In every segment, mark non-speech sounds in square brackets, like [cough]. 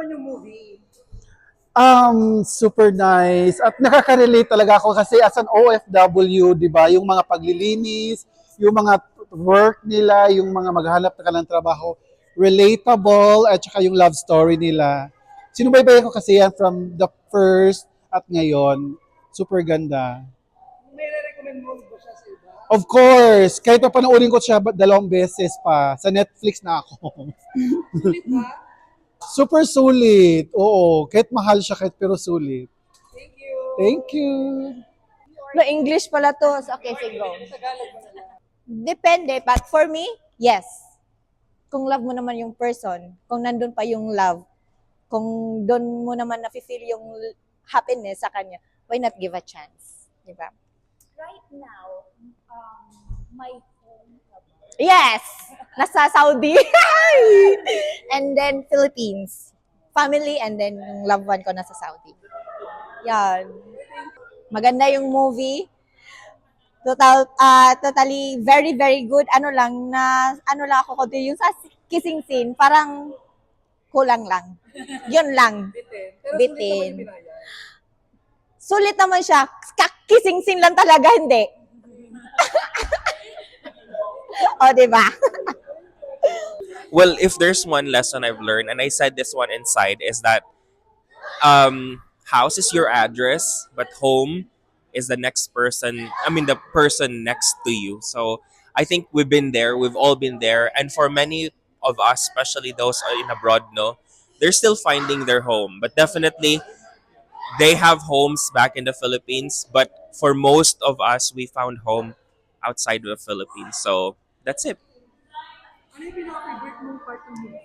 naman yung movie? Um, super nice. At nakaka-relate talaga ako kasi as an OFW, di ba, yung mga paglilinis, yung mga work nila, yung mga maghanap na ka ng trabaho, relatable, at saka yung love story nila. Sinubaybayan ko kasi yan from the first at ngayon. Super ganda. May re-recommend mo ba siya sa iba? Of course, kahit pa panoorin ko siya dalawang beses pa, sa Netflix na ako. Sulit ba? [laughs] Super sulit. Oo, kahit mahal siya, kahit pero sulit. Thank you. Thank you. No, English pala to. So, Okay, sige, go. Depende, but for me, yes. Kung love mo naman yung person, kung nandun pa yung love, kung doon mo naman nafe-feel yung happiness sa kanya, why not give a chance? Di ba? right now, um, my home Yes! Nasa Saudi. [laughs] and then Philippines. Family and then yung loved one ko nasa Saudi. Yan. Maganda yung movie. Total, ah totally very, very good. Ano lang, na, ano lang ako konti, yung sa kissing scene, parang kulang lang. Yun lang. Bitin. Pero Bitin. sulit naman siya. Kissing scene lang talaga, hindi. [laughs] o, di ba? Well, if there's one lesson I've learned, and I said this one inside, is that um, house is your address, but home is the next person. I mean, the person next to you. So I think we've been there. We've all been there, and for many of us, especially those in abroad, no, they're still finding their home. But definitely, they have homes back in the Philippines. But for most of us, we found home outside of the Philippines. So that's it. Mong part ng?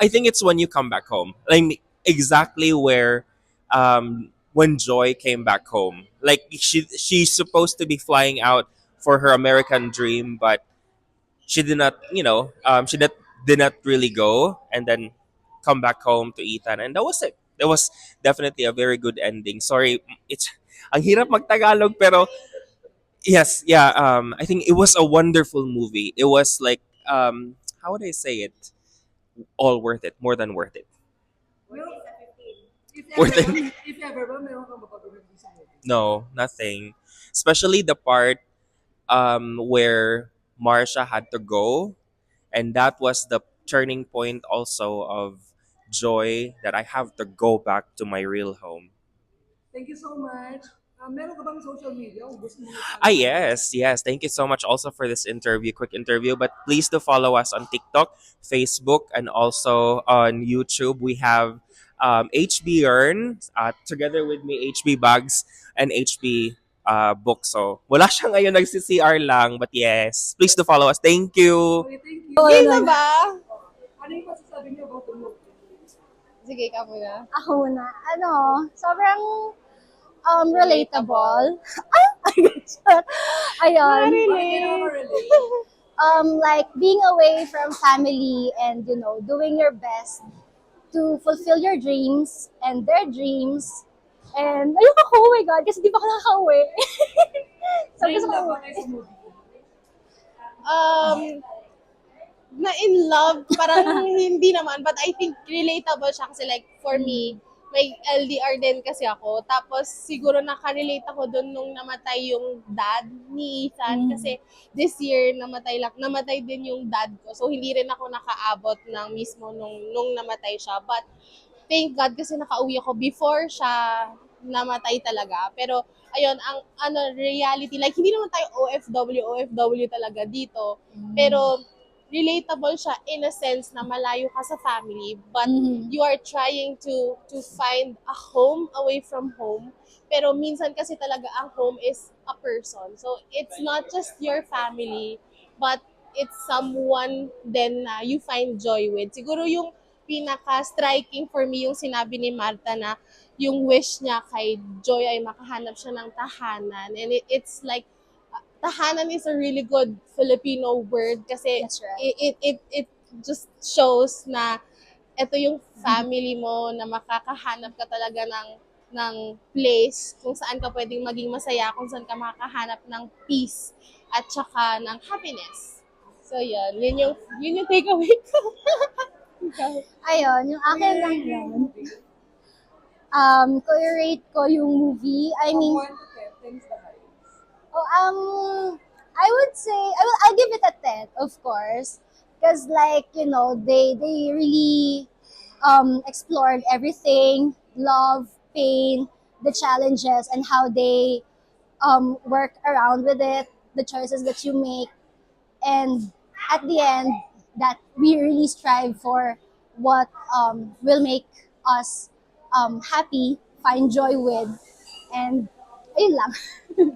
I think it's when you come back home. Like exactly where um when Joy came back home. Like she she's supposed to be flying out for her American dream, but she did not, you know, um she did, did not really go and then come back home to Ethan and that was it. That was definitely a very good ending. Sorry, it's ang hirap magtagalog pero yes, yeah, um I think it was a wonderful movie. It was like um how would I say it? all worth it, more than worth it. Well, Worth it. if ever ba, meron kang mapapagawin sa movie? No, nothing. Especially the part um, where Marsha had to go, and that was the turning point also of joy that I have to go back to my real home. Thank you so much. Uh, meron ka bang social media? Kung gusto mo Ah, yes, yes. Thank you so much also for this interview, quick interview. But please do follow us on TikTok, Facebook, and also on YouTube. We have um, HB Earn, uh, together with me, HB Bags, and HB uh, Book. So, wala siya ngayon, nagsi-CR lang. But yes, please do follow us. Thank you. Okay, thank you. Game na ba? Ano yung masasabi niyo about the movie? Sige, ka muna. Ako na, ano, sobrang um, relatable. [laughs] Ah, [laughs] Ayun. [laughs] Um, like being away from family and, you know, doing your best to fulfill your dreams and their dreams. And, ayun ako, oh my God, kasi di pa ako nakaka-uwi. so, gusto ko, love ba kayo sa um, na in love, parang hindi naman, but I think relatable siya kasi like for me, may LDR din kasi ako. Tapos siguro nakarelate ako doon nung namatay yung dad ni Ethan kasi this year namatay lang namatay din yung dad ko. So hindi rin ako nakaabot ng mismo nung nung namatay siya. But thank God kasi nakauwi ako before siya namatay talaga. Pero ayun, ang ano reality like hindi naman tayo OFW OFW talaga dito. Pero relatable siya in a sense na malayo ka sa family but Mhm. you are trying to to find a home away from home. Pero minsan kasi talaga ang home is a person. So it's not just your family but it's someone then na you find joy with. Siguro yung pinaka striking for me yung sinabi ni Marta na yung wish niya kay Joy ay makahanap siya ng tahanan. And it, it's like tahanan is a really good Filipino word kasi That's right. it, it, it, it just shows na ito yung family mo na makakahanap ka talaga ng ng place kung saan ka pwedeng maging masaya, kung saan ka makakahanap ng peace at saka ng happiness. So yun, yun yung, yun yung takeaway ko. [laughs] Ayun, yung akin lang yun. Um, kung i-rate ko yung movie, I mean, Um, I would say I will. I'll give it a ten, of course, because like you know they they really um explored everything, love, pain, the challenges, and how they um work around with it, the choices that you make, and at the end that we really strive for what um will make us um happy, find joy with, and ayun lang.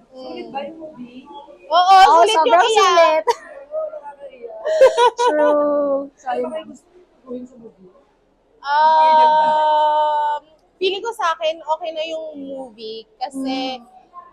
[laughs] Sulit ba yung movie? Oo, Oh, sulit yung sobrang iyak. sulit. [laughs] True. Ano Sorry. ba kayo gusto gawin sa movie? Um, feeling ko sa akin, okay na yung movie kasi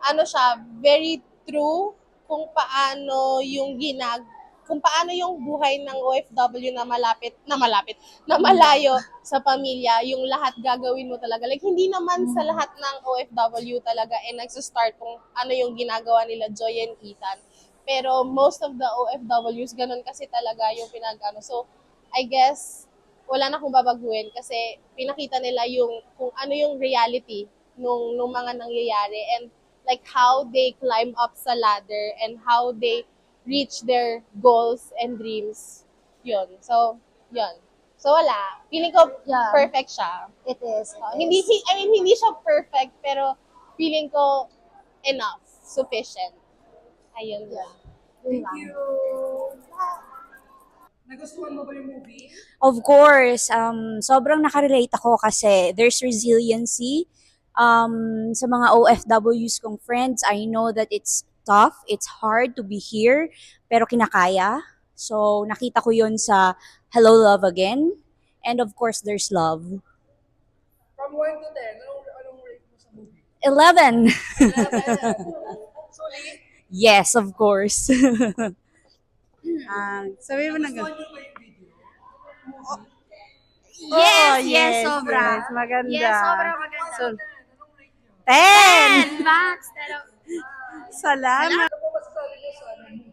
ano siya, very true kung paano yung ginag kung paano yung buhay ng OFW na malapit, na malapit, na malayo sa pamilya, yung lahat gagawin mo talaga. Like, hindi naman sa lahat ng OFW talaga eh nagsistart kung ano yung ginagawa nila Joy and Ethan. Pero most of the OFWs, ganun kasi talaga yung pinagano. So, I guess, wala na akong babaguhin kasi pinakita nila yung kung ano yung reality nung nung mga nangyayari and like how they climb up sa ladder and how they reach their goals and dreams. Yun. So, yun. So, wala. Feeling ko Yeah. perfect siya. It is. it Uh, is. hindi, hi- I mean, hindi siya perfect, pero feeling ko enough. Sufficient. Ayun lang. Yun Thank lang. you. Nagustuhan mo ba yung movie? Of course, um, sobrang nakarelate ako kasi there's resiliency. Um, sa mga OFWs kong friends, I know that it's tough, it's hard to be here, pero kinakaya. So, nakita ko yun sa Hello Love Again. And of course, there's love. From 1 to 10, anong, anong rate mo sa movie? 11! [laughs] Sulit? yes, of course. [laughs] Ah, sabi mo na ba yung video? Yes, yes, sobra. maganda. Yes, sobrang maganda. So, Anong rate nyo? 10! Salamat! Ano ano?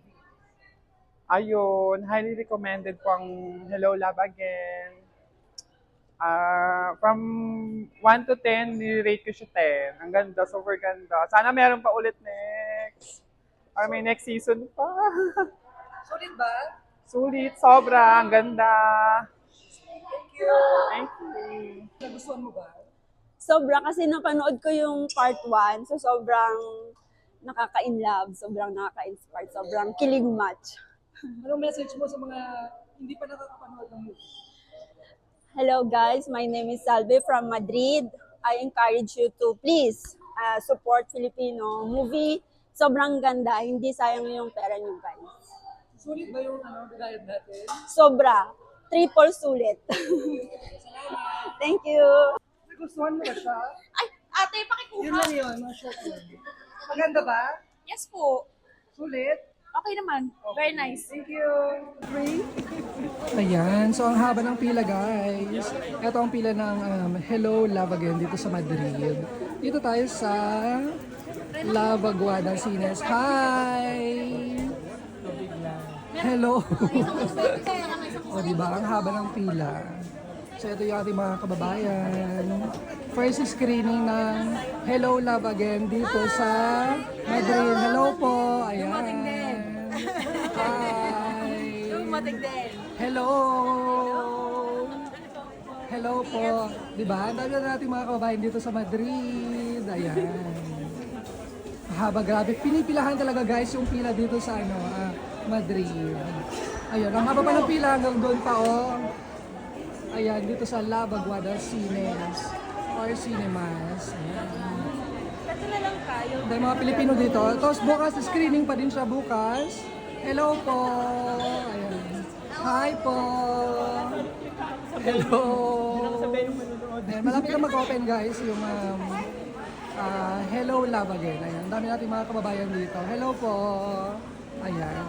Ayun, highly recommended po ang Hello Love Again. Ah, from 1 to 10, ni-rate ko siya 10. Ang ganda, super ganda. Sana meron pa ulit next. Or may next season pa. [laughs] Sulit ba? Sulit, sobra. Ang ganda. Thank you. Thank you. Nagustuhan mo ba? sobra kasi napanood ko yung part 1, so sobrang nakaka-inlove, sobrang nakaka-inspire, sobrang kilig match. Anong message mo sa mga hindi pa nakakapanood ng movie? Hello guys, my name is Salve from Madrid. I encourage you to please uh, support Filipino movie. Sobrang ganda, hindi sayang yung pera niyo guys. Sulit ba yung ano, binayad natin? Sobra, triple sulit. [laughs] Thank you. Nagustuhan mo ba siya? Ay, ate, Yun pakikuha. lang yun, mga short yun. Maganda ba? Yes po. Sulit? Okay naman. Very nice. Thank you. Three. Ayan, so ang haba ng pila guys. Ito ang pila ng um, Hello Love Again dito sa Madrid. Dito tayo sa Love Aguada Cines. Hi! Hello! [laughs] o diba, ang haba ng pila. So ito yung ating mga kababayan. First screening ng Hello Love Again dito sa Madrid. Hello po! Ayan. Hi! Hello! Hello po. Di ba? Ang dami na natin mga kababayan dito sa Madrid. Ayan. Haba, grabe. Pinipilahan talaga guys yung pila dito sa ano, ah, Madrid. Ayun, ang haba pa ng pila hanggang doon pa oh. Ayan, dito sa La Baguada Cines or Cinemas. Ayan. Dahil mga Pilipino dito. Tapos bukas, screening pa din siya bukas. Hello po. Ayan. Hi po. Hello. Ayan, malapit na mag-open guys yung um, ah, Hello Love Again. Ayan, ang dami natin mga kababayan dito. Hello po. Ayan.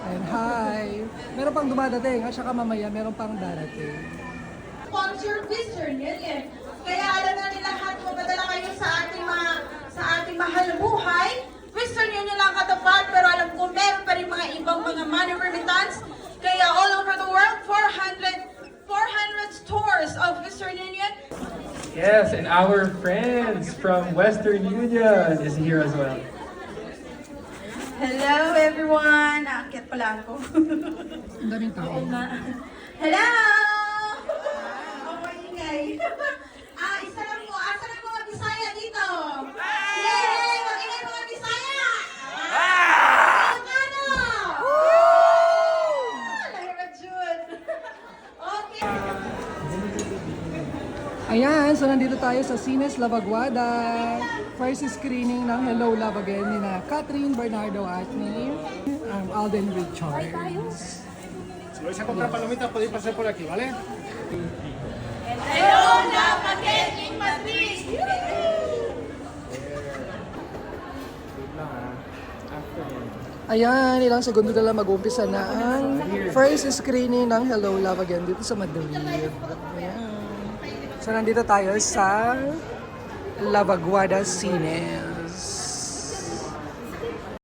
Ayan, hi. Meron pang dumadating at saka mamaya meron pang darating. Sponsor Western Union. Kaya alam na nila lahat mapadala kayo sa ating mga sa ating mahal na buhay. Western Union lang katapat pero alam ko meron pa rin mga ibang mga money remittance. Kaya all over the world, 400 400 Yes, and our friends from Western Union is here as well. Hello everyone! Aakyat pala ako. Ang daming tao. Hello! [laughs] Ah, isa lang po. Asa na mga Bisaya dito? Yay! Mag-ingay mga Bisaya! Ah! Ilocano! Lahir na June. Okay. Ayan, so nandito tayo sa Cines Lavaguada. First screening ng Hello Love Again ni na Catherine Bernardo at ni um, Alden Richards. Si vais a comprar palomitas, podéis pasar por aquí, ¿vale? Hello, Love Again in Madrid! Ayan, ilang segundo na lang mag-umpisa na ang first screening ng Hello Love Again dito sa Madrid. Ayan. So nandito tayo sa Lavaguada Cines.